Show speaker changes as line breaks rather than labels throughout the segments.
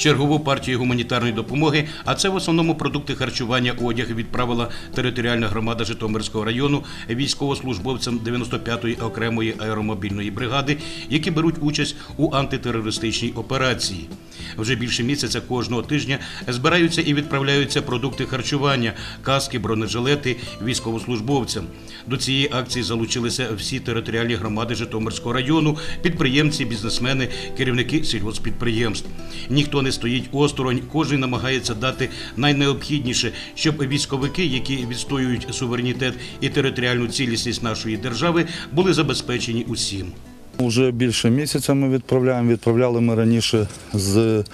Чергову партію гуманітарної допомоги, а це в основному продукти харчування, одяг відправила територіальна громада Житомирського району військовослужбовцям 95-ї окремої аеромобільної бригади, які беруть участь у антитерористичній операції. Вже більше місяця кожного тижня збираються і відправляються продукти харчування, каски, бронежилети військовослужбовцям. До цієї акції залучилися всі територіальні громади Житомирського району, підприємці, бізнесмени, керівники сільгоспідприємств. Ніхто не стоїть осторонь, кожен намагається дати найнеобхідніше, щоб військовики, які відстоюють суверенітет і територіальну цілісність нашої держави, були забезпечені усім.
Уже більше місяця ми відправляємо. Відправляли ми раніше з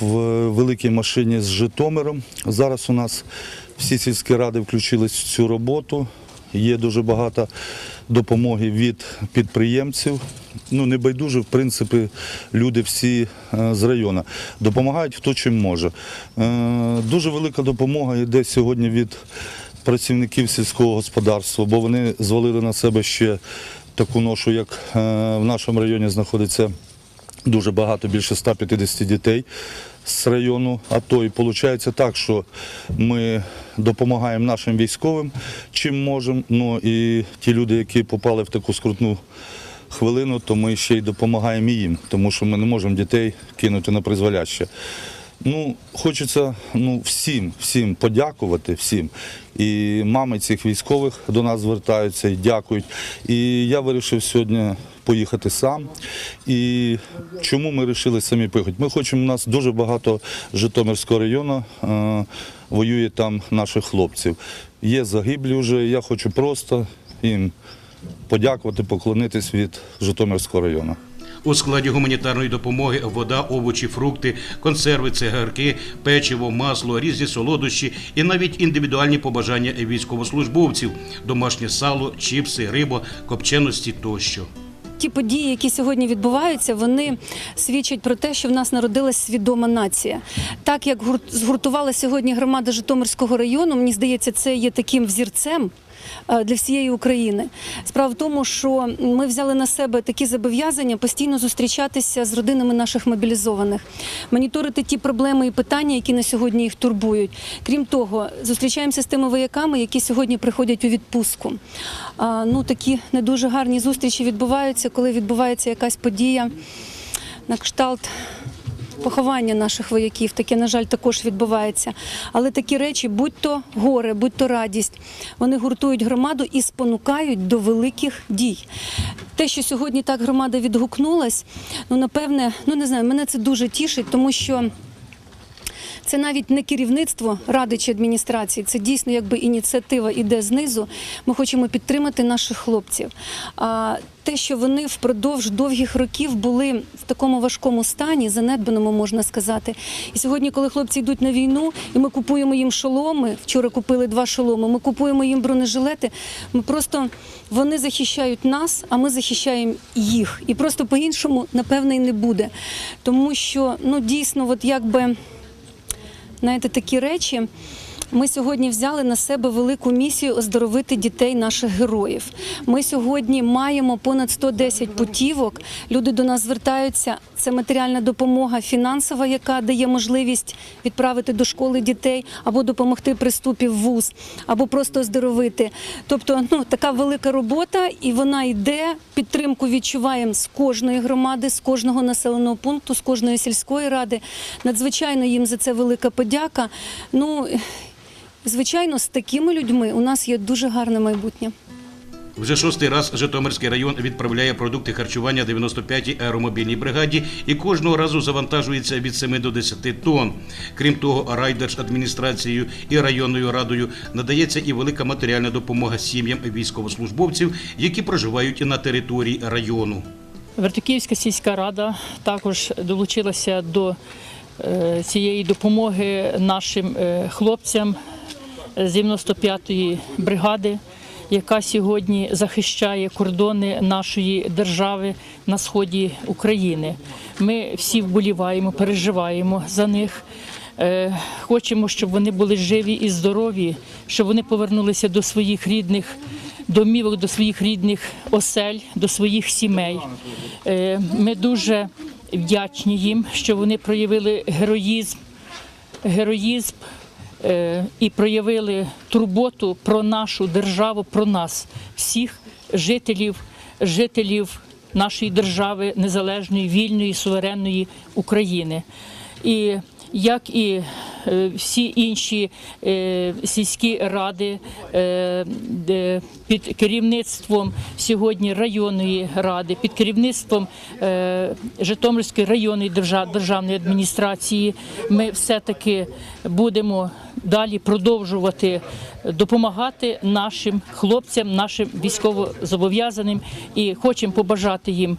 в великій машині з Житомиром. Зараз у нас всі сільські ради включились в цю роботу. Є дуже багато допомоги від підприємців. Ну, не байдуже, в принципі, люди всі е, з району. Допомагають хто чим може. Е, Дуже велика допомога йде сьогодні від працівників сільського господарства, бо вони звалили на себе ще таку ношу, як е, в нашому районі знаходиться дуже багато, більше 150 дітей з району АТО. І виходить так, що ми допомагаємо нашим військовим, чим можемо. Ну і ті люди, які попали в таку скрутну хвилину, то ми ще й допомагаємо їм, тому що ми не можемо дітей кинути на призволяще. Ну, хочеться ну, всім, всім подякувати, всім. І мами цих військових до нас звертаються і дякують. І я вирішив сьогодні поїхати сам. І чому ми вирішили самі поїхати? Ми хочемо, у нас дуже багато Житомирського району е, воює там наших хлопців. Є загиблі вже, я хочу просто їм подякувати, поклонитись від Житомирського району.
У складі гуманітарної допомоги вода, овочі, фрукти, консерви, цигарки, печиво, масло, різні солодощі і навіть індивідуальні побажання військовослужбовців, домашнє сало, чіпси, риба, копченості тощо.
Ті події, які сьогодні відбуваються, вони свідчать про те, що в нас народилась свідома нація. Так як гурт- згуртувала сьогодні громада Житомирського району, мені здається, це є таким взірцем. Е, Для всієї України справа в тому, що ми взяли на себе такі зобов'язання постійно зустрічатися з родинами наших мобілізованих, моніторити ті проблеми і питання, які на сьогодні їх турбують. Крім того, зустрічаємося з тими вояками, які сьогодні приходять у відпустку. Ну такі не дуже гарні зустрічі відбуваються, коли відбувається якась подія на кшталт. Поховання наших вояків, таке, на жаль, також відбувається. Але такі речі, будь то горе, будь то радість, вони гуртують громаду і спонукають до великих дій. Те, що сьогодні так громада відгукнулась, ну напевне, ну не знаю, мене це дуже тішить, тому що. Це навіть не керівництво ради чи адміністрації, це дійсно якби ініціатива іде знизу. Ми хочемо підтримати наших хлопців. А те, що вони впродовж довгих років були в такому важкому стані, занедбаному можна сказати. І сьогодні, коли хлопці йдуть на війну, і ми купуємо їм шоломи. Вчора купили два шоломи. Ми купуємо їм бронежилети. Ми просто вони захищають нас, а ми захищаємо їх. І просто по-іншому, напевне, і не буде. Тому що ну дійсно, от якби знаєте, такі речі. Ми сьогодні взяли на себе велику місію оздоровити дітей наших героїв. Ми сьогодні маємо понад 110 путівок. Люди до нас звертаються. Це матеріальна допомога фінансова, яка дає можливість відправити до школи дітей або допомогти при вступі в вуз, або просто оздоровити. Тобто, ну така велика робота, і вона йде. Підтримку відчуваємо з кожної громади, з кожного населеного пункту, з кожної сільської ради. Надзвичайно їм за це велика подяка. Ну звичайно, з такими людьми у нас є дуже гарне майбутнє.
Вже шостий раз Житомирський район відправляє продукти харчування 95-й аеромобільній бригаді і кожного разу завантажується від 7 до 10 тонн. Крім того, райдержадміністрацією і районною радою надається і велика матеріальна допомога сім'ям військовослужбовців, які проживають на території району.
Вертиківська сільська рада також долучилася до е, цієї допомоги нашим е, хлопцям з 95-ї бригади, яка сьогодні захищає кордони нашої держави на сході України. Ми всі вболіваємо, переживаємо за них. Е, Хочемо, щоб вони були живі і здорові, щоб вони повернулися до своїх рідних домівок, до своїх рідних осель, до своїх сімей. Е, Ми дуже вдячні їм, що вони проявили героїзм, героїзм і проявили турботу про нашу державу, про нас, всіх жителів, жителів нашої держави, незалежної, вільної, суверенної України. І як і е, всі інші е, сільські ради е, під керівництвом сьогодні районної ради, під керівництвом Житомирської районної держав- державної адміністрації, ми все-таки будемо далі продовжувати допомагати нашим хлопцям, нашим військовозобов'язаним і хочемо побажати їм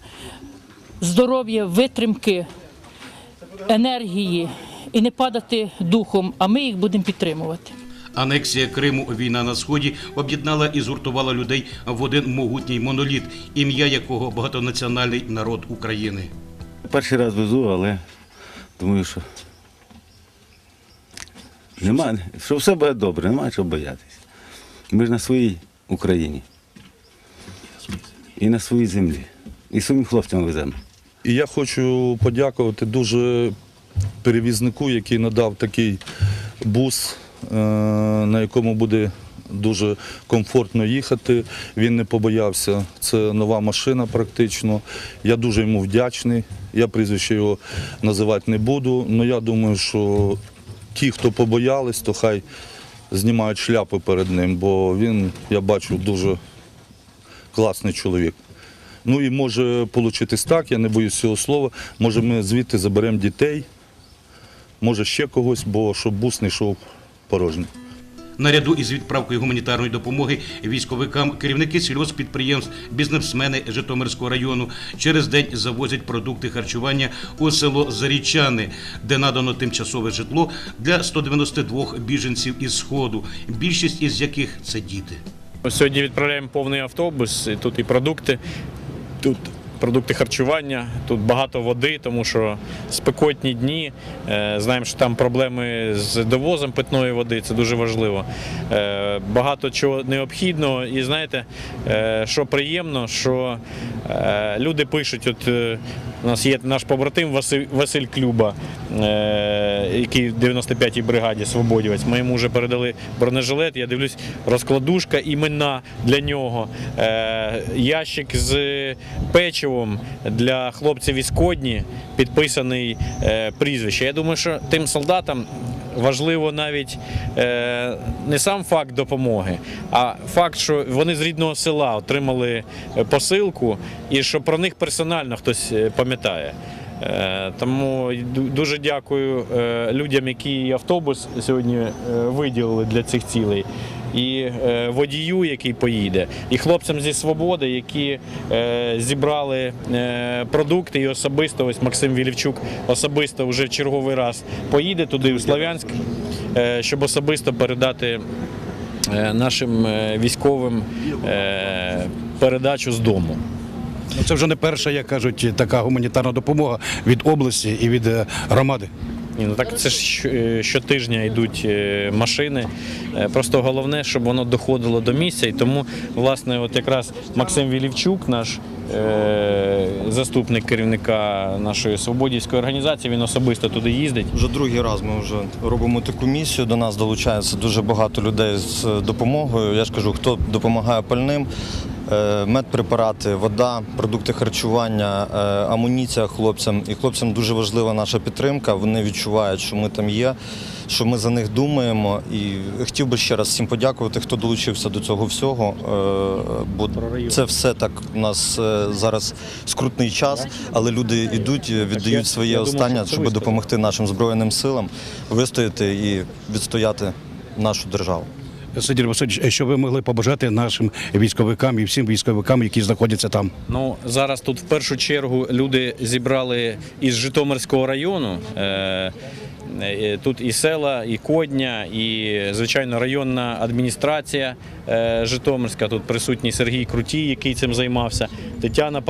здоров'я, витримки, енергії і не падати духом, а ми їх будемо підтримувати.
Анексія Криму, війна на сході об'єднала і згуртувала людей в один могутній моноліт, ім'я якого багатонаціональний народ України.
Перший раз везу, але думаю, що нема, що все буде добре, немає чого боятися. Ми ж на своїй Україні. І на своїй землі. І своїм хлопцям веземо.
І я хочу подякувати дуже перевізнику, який надав такий бус, е, на якому буде дуже комфортно їхати. Він не побоявся. Це нова машина практично. Я дуже йому вдячний. Я прізвище його називати не буду. але я думаю, що ті, хто побоялись, то хай знімають шляпи перед ним, бо він, я бачу, дуже класний чоловік. Ну і може получитись так, я не боюсь цього слова. Може, ми звідти заберемо дітей, може ще когось, бо щоб бус не йшов порожній.
Наряду із відправкою гуманітарної допомоги військовикам керівники сільгоспідприємств, бізнесмени Житомирського району через день завозять продукти харчування у село Зарічани, де надано тимчасове житло для 192 біженців із сходу, більшість із яких це діти.
Сьогодні відправляємо повний автобус. і Тут і продукти, тут продукти харчування, тут багато води, тому що спекотні дні. Е, Знаємо, що там проблеми з довозом питної води, це дуже важливо. Е, Багато чого необхідного. І знаєте, е, що приємно, що люди пишуть, от у нас є наш побратим Василь, Василь Клюба, який в 95-й бригаді свободівець. Ми йому вже передали бронежилет. Я дивлюсь, розкладушка імена для нього, ящик з печивом для хлопців із Кодні, підписаний е, прізвище. Я думаю, що тим солдатам. Важливо навіть е, не сам факт допомоги, а факт, що вони з рідного села отримали е, посилку і що про них персонально хтось е, пам'ятає. Е, Тому ду- дуже дякую людям, які автобус сьогодні виділили для цих цілей, і е, водію, який поїде, і хлопцям зі свободи, які е, зібрали е, продукти, і особисто ось Максим Вілівчук особисто вже в черговий раз поїде туди, у Слов'янськ, щоб особисто передати нашим військовим передачу з дому.
Ну, Це вже не перша, як кажуть, така гуманітарна допомога від області і від громади.
Ні, ну так це ж е, щотижня йдуть е, машини. Е, Просто головне, щоб воно доходило до місця. І тому, власне, от якраз Максим Вілівчук, наш е, заступник керівника нашої свободівської організації, він особисто туди їздить.
Вже другий раз ми вже робимо таку місію. До нас долучається дуже багато людей з допомогою. Я ж кажу, хто допомагає пальним, медпрепарати, вода, продукти харчування, е, амуніція хлопцям. І хлопцям дуже важлива наша підтримка. Вони відчувають, що ми там є, що ми за них думаємо. І хотів би ще раз всім подякувати, хто долучився до цього всього. е, Бо це все так у нас е, зараз скрутний час, але люди йдуть, віддають своє останнє, щоб допомогти нашим збройним силам вистояти і відстояти нашу державу.
Сидір Васильович, що ви могли побажати нашим військовикам і всім військовикам, які знаходяться там?
Ну зараз тут в першу чергу люди зібрали із Житомирського району. Е, е, Тут і села, і Кодня, і звичайно районна адміністрація е, Житомирська. Тут присутній Сергій Крутій, який цим займався, Тетяна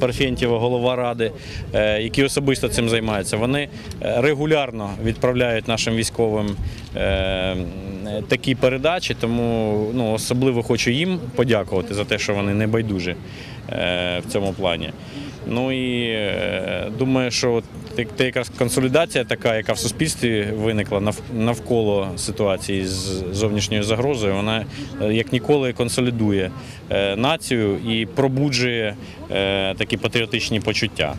Парфєнтєва, голова ради, е, які особисто цим займаються. Вони е, регулярно відправляють нашим військовим е, такі передачі, тому ну, особливо хочу їм подякувати за те, що вони не байдужі е, в цьому плані. Ну і е, думаю, що та якраз консолідація така, яка в суспільстві виникла навколо ситуації з зовнішньою загрозою, вона е, як ніколи консолідує е, націю і пробуджує е, такі патріотичні почуття.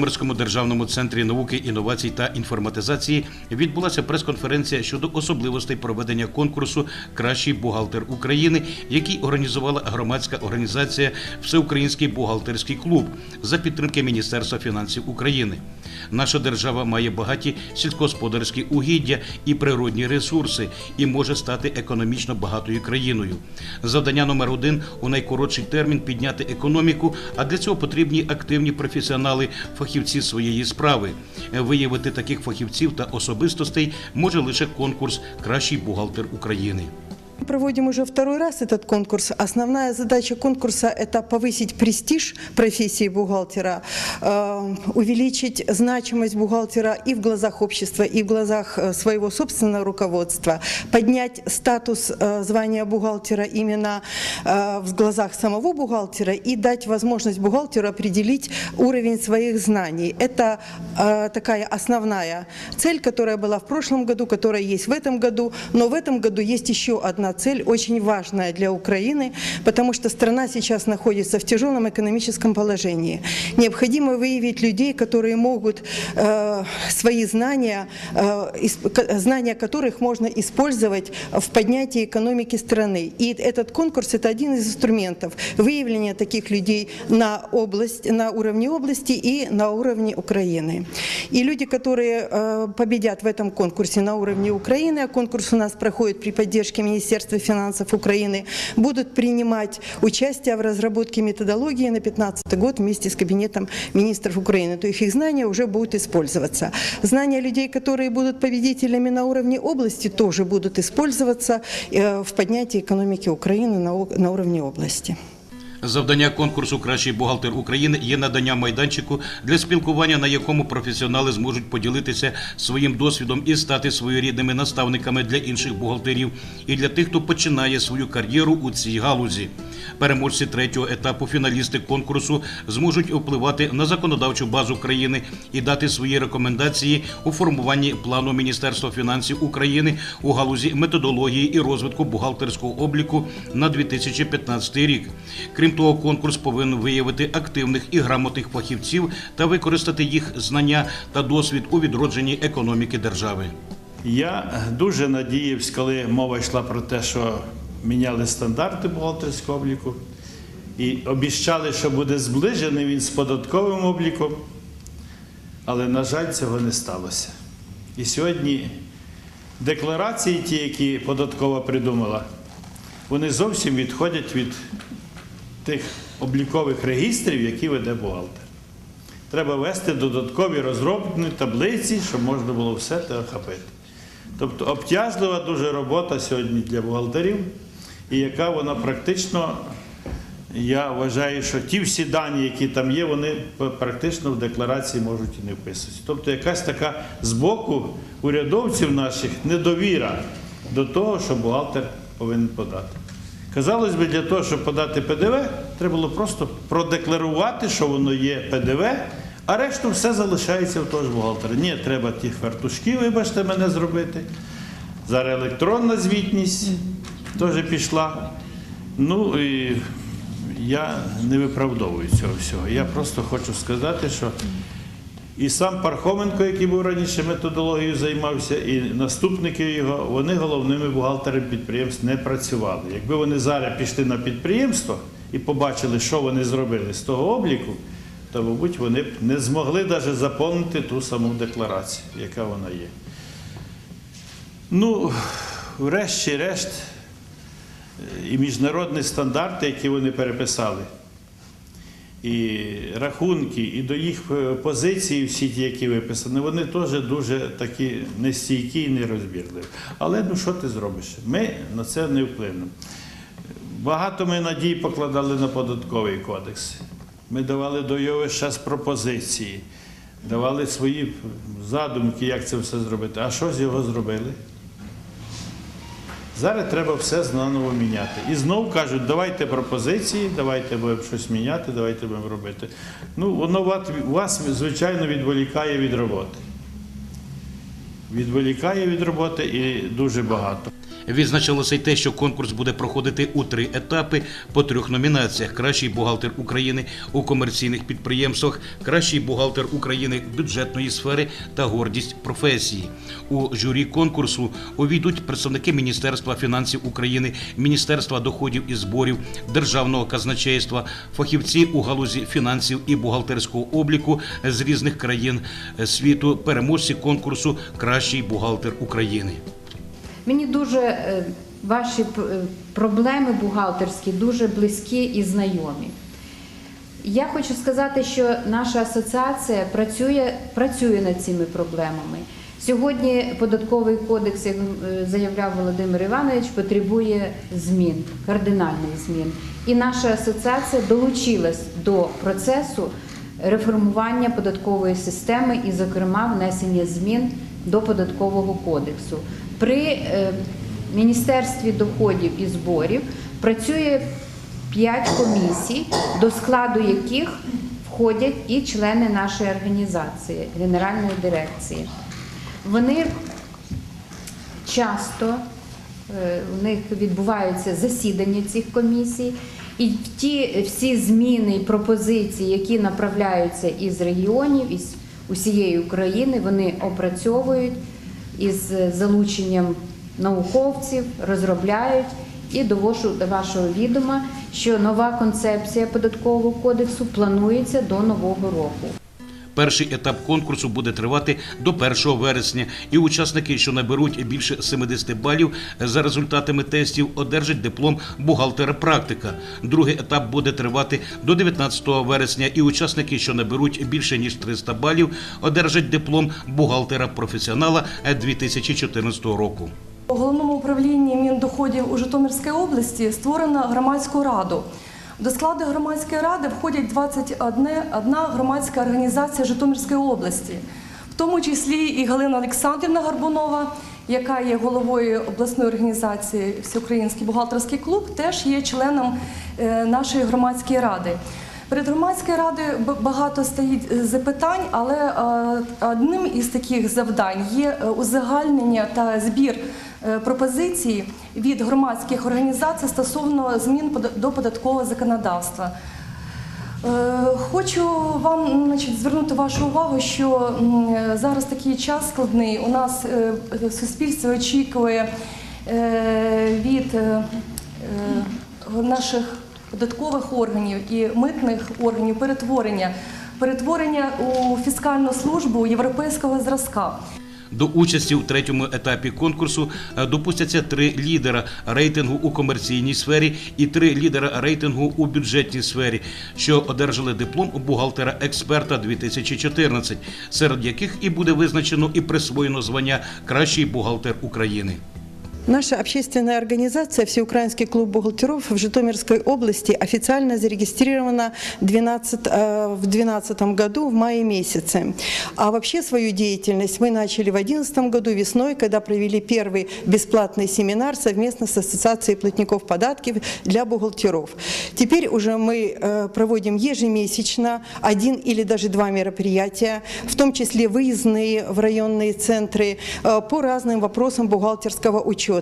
Житомирському державному центрі науки, інновацій та інформатизації відбулася прес-конференція щодо особливостей проведення конкурсу Кращий бухгалтер України, який організувала громадська організація Всеукраїнський бухгалтерський клуб за підтримки Міністерства фінансів України. Наша держава має багаті сільськогосподарські угіддя і природні ресурси і може стати економічно багатою країною. Завдання номер один у найкоротший термін підняти економіку, а для цього потрібні активні професіонали, фахівці своєї справи. Виявити таких фахівців та особистостей може лише конкурс Кращий бухгалтер України.
Проводим уже второй раз этот конкурс. Основная задача конкурса – это повысить престиж профессии бухгалтера, э, увеличить значимость бухгалтера и в глазах общества, и в глазах э, своего собственного руководства, поднять статус э, звания бухгалтера именно в глазах самого бухгалтера и дать возможность бухгалтеру определить уровень своих знаний. Это такая основная цель, которая была в прошлом году, которая есть в этом году, но в этом году есть еще одна цель, очень важная для Украины, потому что страна сейчас находится в тяжелом экономическом положении. Необходимо выявить людей, которые могут э, свои знания, э, знания которых можно использовать в поднятии экономики страны. И этот конкурс – это один из инструментов выявления таких людей на, область, на уровне области и на уровне Украины. И люди, которые э, победят в этом конкурсе на уровне Украины, а конкурс у нас проходит при поддержке Министерства финансов Украины, будут принимать участие в разработке методологии на 2015 год вместе с Кабинетом министров Украины. То есть их знания уже будут использоваться. Знания людей, которые будут победителями на уровне области, тоже будут использоваться э, в поднятии экономики Украины на о- на уровне области.
Завдання конкурсу Кращий бухгалтер України є надання майданчику для спілкування, на якому професіонали зможуть поділитися своїм досвідом і стати своєрідними наставниками для інших бухгалтерів і для тих, хто починає свою кар'єру у цій галузі. Переможці третього етапу фіналісти конкурсу зможуть впливати на законодавчу базу країни і дати свої рекомендації у формуванні плану Міністерства фінансів України у галузі методології і розвитку бухгалтерського обліку на 2015 рік. Крім того, конкурс повинен виявити активних і грамотних фахівців та використати їх знання та досвід у відродженні економіки держави.
Я дуже надіявся, коли мова йшла про те, що міняли стандарти бухгалтерського обліку, і обіщали, що буде зближений він з податковим обліком, але, на жаль, цього не сталося. І сьогодні декларації, ті, які податкова придумала, вони зовсім відходять від тих облікових регістрів, які веде бухгалтер. Треба вести додаткові розроблені таблиці, щоб можна було все те охопити. Тобто обтяжлива дуже робота сьогодні для бухгалтерів, і яка вона практично, я вважаю, що ті всі дані, які там є, вони практично в декларації можуть і не вписуватися. Тобто якась така з боку урядовців наших недовіра до того, що бухгалтер повинен подати. Казалось би, для того, щоб подати ПДВ, треба було просто продекларувати, що воно є ПДВ, а решту все залишається в того ж бухгалтера. Ні, треба ті фартушки, вибачте мене зробити. Зараз електронна звітність теж пішла. Ну і я не виправдовую цього всього. Я просто хочу сказати, що і сам Пархоменко, який був раніше методологією займався, і наступники його, вони головними бухгалтерами підприємств не працювали. Якби вони зараз пішли на підприємство і побачили, що вони зробили з того обліку, то, мабуть, вони б не змогли навіть заповнити ту саму декларацію, яка вона є. Ну, врешті-решт, і міжнародні стандарти, які вони переписали, і рахунки, і до їх е, позицій, всі ті, які виписані, вони теж дуже такі нестійкі і нерозбірливі. Але ну що ти зробиш? Ми на це не вплинемо. Багато ми надій покладали на податковий кодекс. Ми давали до його час пропозиції, давали свої задумки, як це все зробити. А що з його зробили? Зараз треба все заново міняти. І знов кажуть, давайте пропозиції, давайте будемо щось міняти, давайте будемо робити. Ну, воно вас, звичайно, відволікає від роботи. Відволікає від роботи і дуже багато.
Відзначилося й те, що конкурс буде проходити у три етапи по трьох номінаціях: кращий бухгалтер України у комерційних підприємствах, кращий бухгалтер України бюджетної сфери та гордість професії. У журі конкурсу увійдуть представники Міністерства фінансів України, Міністерства доходів і зборів, Державного казначейства, фахівці у галузі фінансів і бухгалтерського обліку з різних країн світу, переможці конкурсу Кращий бухгалтер України.
Мені дуже е, ваші е, проблеми бухгалтерські дуже близькі і знайомі. Я хочу сказати, що наша асоціація працює, працює над цими проблемами. Сьогодні податковий кодекс, як е, заявляв Володимир Іванович, потребує змін, кардинальних змін. І наша асоціація долучилась до процесу реформування податкової системи і, зокрема, внесення змін до податкового кодексу. При е, Міністерстві доходів і зборів працює п'ять комісій, до складу яких входять і члени нашої організації, Генеральної дирекції. Вони часто е, у них відбуваються засідання цих комісій, і ті всі зміни і пропозиції, які направляються із регіонів, із усієї України, вони опрацьовують із залученням науковців, розробляють і довожу до вашого відома, що нова концепція податкового кодексу планується до нового року.
Перший етап конкурсу буде тривати до 1 вересня, і учасники, що наберуть більше 70 балів за результатами тестів, одержать диплом бухгалтера-практика. Другий етап буде тривати до 19 вересня, і учасники, що наберуть більше ніж 300 балів, одержать диплом бухгалтера-професіонала 2014 року.
У головному управлінні Міндоходів у Житомирській області створено громадську раду. До складу громадської ради входять 21 одна громадська організація Житомирської області, в тому числі і Галина Олександрівна Горбунова, яка є головою обласної організації Всеукраїнський бухгалтерський клуб, теж є членом е, нашої громадської ради. Перед громадською радою багато стоїть е, запитань, але е, одним із таких завдань є узагальнення та збір е, пропозицій від громадських організацій стосовно змін до податкового законодавства. Е, Хочу вам значить, звернути вашу увагу, що зараз такий час складний. У нас е, суспільство очікує від наших податкових органів і митних органів перетворення, перетворення у фіскальну службу європейського зразка.
До участі у третьому етапі конкурсу е, допустяться три лідера рейтингу у комерційній сфері і три лідера рейтингу у бюджетній сфері, що одержали диплом бухгалтера-експерта 2014, серед яких і буде визначено і присвоєно звання Кращий бухгалтер України.
Наша общественная организация «Всеукраинский клуб бухгалтеров» в Житомирской области официально зарегистрирована 12, э, в 2012 году в мае месяце. А вообще свою деятельность мы начали в 2011 году весной, когда провели первый бесплатный семинар совместно с Ассоциацией платников податков для бухгалтеров. Теперь уже мы э, проводим ежемесячно один или даже два мероприятия, в том числе выездные в районные центры э, по разным вопросам бухгалтерского учета.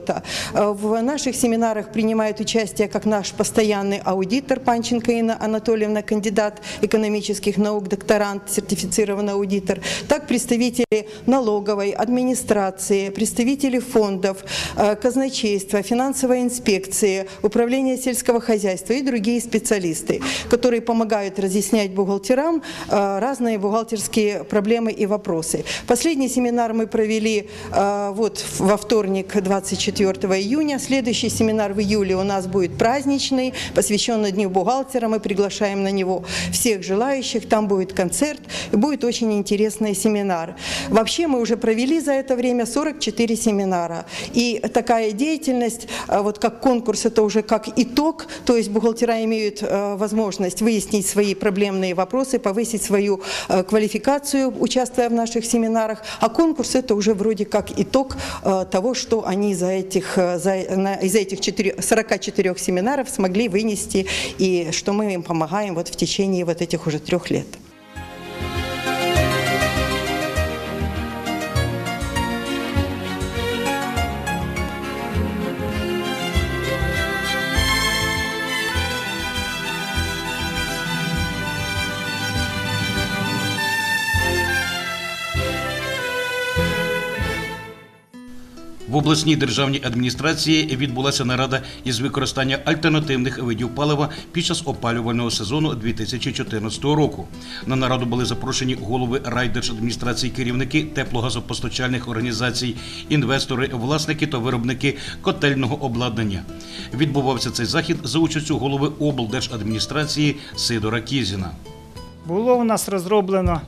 Э, В наших семинарах принимает участие как наш постоянный аудитор Панченко Инна Анатольевна, кандидат экономических наук, докторант, сертифицированный аудитор, так представители налоговой администрации, представители фондов, э, казначейства, финансовой инспекции, управления сельского хозяйства и другие специалисты, которые помогают разъяснять бухгалтерам э, разные бухгалтерские проблемы и вопросы. Последний семинар мы провели вот во вторник, 24 24 июня. Следующий семинар в июле у нас будет праздничный, посвященный Дню бухгалтера. Мы приглашаем на него всех желающих. Там будет концерт и будет очень интересный семинар. Вообще мы уже провели за это время 44 семинара. И такая деятельность, а, вот как конкурс, это уже как итог, то есть бухгалтера имеют э, возможность выяснить свои проблемные вопросы, повысить свою э, квалификацию, участвуя в наших семинарах, а конкурс это уже вроде как итог э, того, что они за этих, э, за, на- из этих четыре- 44 семинаров смогли вынести и что мы им помогаем вот в течение вот этих уже трех лет.
Обласній державній адміністрації відбулася нарада із використання альтернативних видів палива під час опалювального сезону 2014 року. На нараду були запрошені голови райдержадміністрації, керівники теплогазопостачальних організацій, інвестори, власники та виробники котельного обладнання. Відбувався цей захід за участю голови облдержадміністрації Сидора Кізіна.
Було у нас розроблено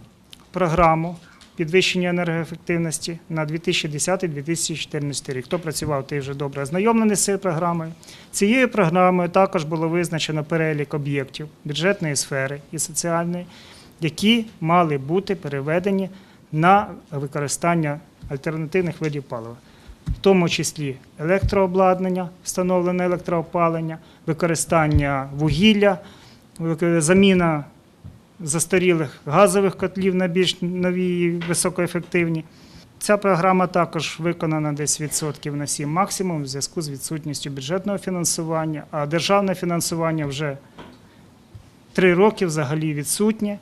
програму підвищення енергоефективності на 2010-2014 рік. Хто працював, той вже добре ознайомлений з цією програмою. Цією програмою також було визначено перелік об'єктів бюджетної сфери і соціальної, які мали бути переведені на використання альтернативних видів палива. В тому числі електрообладнання, встановлене електроопалення, використання вугілля, заміна застарілих газових котлів на більш нові і високоефективні. Ця програма також виконана десь відсотків на 7 максимум в зв'язку з відсутністю бюджетного фінансування, а державне фінансування вже три роки взагалі відсутнє.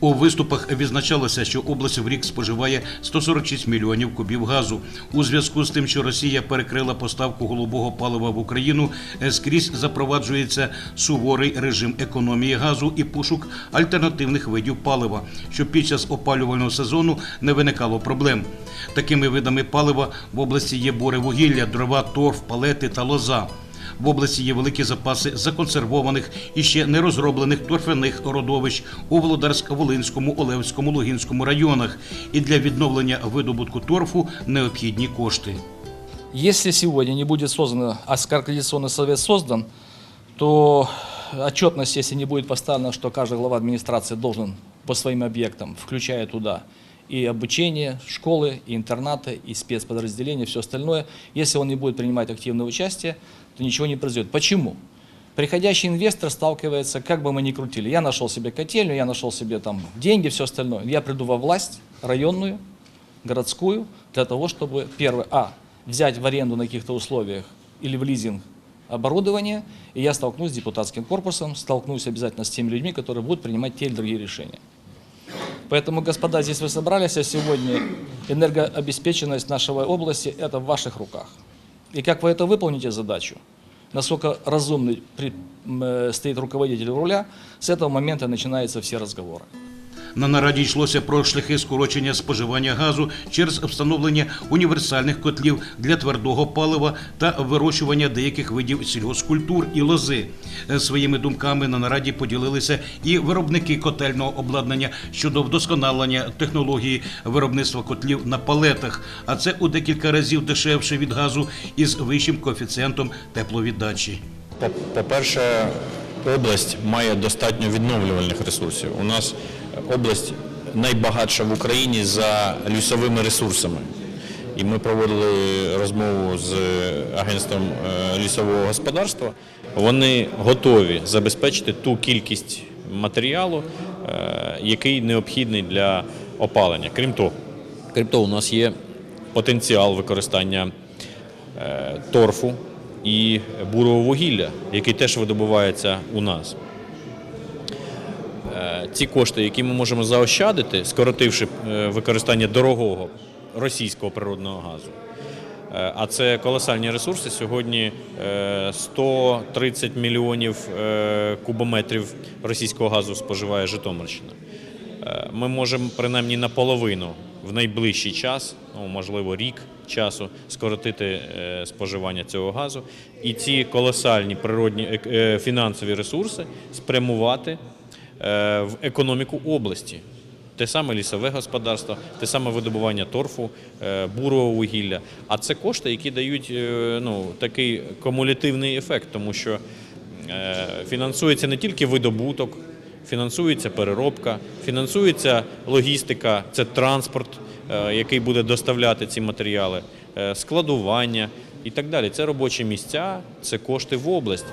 У виступах відзначалося, що область в рік споживає 146 мільйонів кубів газу. У зв'язку з тим, що Росія перекрила поставку голубого палива в Україну, е, скрізь запроваджується суворий режим економії газу і пошук альтернативних видів палива, щоб під час опалювального сезону не виникало проблем. Такими видами палива в області є боре вугілля, дрова, торф, палети та лоза В області є великі запаси законсервованих і ще не розроблених торфяних родовищ у Володарськ-Волинському, Олевському, Лугінському районах. І для відновлення видобутку торфу необхідні кошти.
Если сегодня не будет создан, а координационный совет создан, то отчетность, если не будет поставлена, что каждый глава администрации должен по своим объектам, включая туда И обучение, школы, и интернаты, и спецподразделения, все остальное, если он не будет принимать активное участие, то ничего не произойдет. Почему? Приходящий инвестор сталкивается, как бы мы ни крутили. Я нашел себе котельную, я нашел себе там деньги, все остальное. Я приду во власть районную, городскую, для того, чтобы, первое, а, взять в аренду на каких-то условиях или в лизинг оборудование, и я столкнусь с депутатским корпусом, столкнусь обязательно с теми людьми, которые будут принимать те или другие решения. Поэтому, господа, здесь вы собрались, а сегодня энергообеспеченность нашей области – это в ваших руках. И как вы это выполните задачу, насколько разумный при- м, э, стоит руководитель руля, с этого момента начинаются все разговоры.
На нараді йшлося про шляхи скорочення споживання газу через встановлення універсальних котлів для твердого палива та вирощування деяких видів сільгоспкультур і лози. Е, Своїми думками на нараді поділилися і виробники котельного обладнання щодо вдосконалення технології виробництва котлів на палетах, а це у декілька разів дешевше від газу із вищим коефіцієнтом тепловіддачі.
По-перше, область має достатньо відновлювальних ресурсів. У нас область найбагатша в Україні за лісовими ресурсами. І ми проводили розмову з агентством е, лісового господарства. Вони готові забезпечити ту кількість матеріалу, е, який необхідний для опалення. Крім того, крім того, у нас є потенціал використання е, торфу і бурового вугілля, який теж видобувається у нас. Е, Ці кошти, які ми можемо заощадити, скоротивши е, використання дорогого російського природного газу. Е, А це колосальні ресурси. Сьогодні е, 130 мільйонів е, кубометрів російського газу споживає Житомирщина. Е, Ми можемо принаймні наполовину в найближчий час, ну, можливо, рік часу скоротити е, споживання цього газу і ці колосальні природні е, фінансові ресурси спрямувати е, в економіку області. Те саме лісове господарство, те саме видобування торфу, е, бурого вугілля. А це кошти, які дають е, ну, такий кумулятивний ефект, тому що е, фінансується не тільки видобуток, фінансується переробка, фінансується логістика, це транспорт, е, який буде доставляти ці матеріали, е, складування і так далі. Це робочі місця, це кошти в область.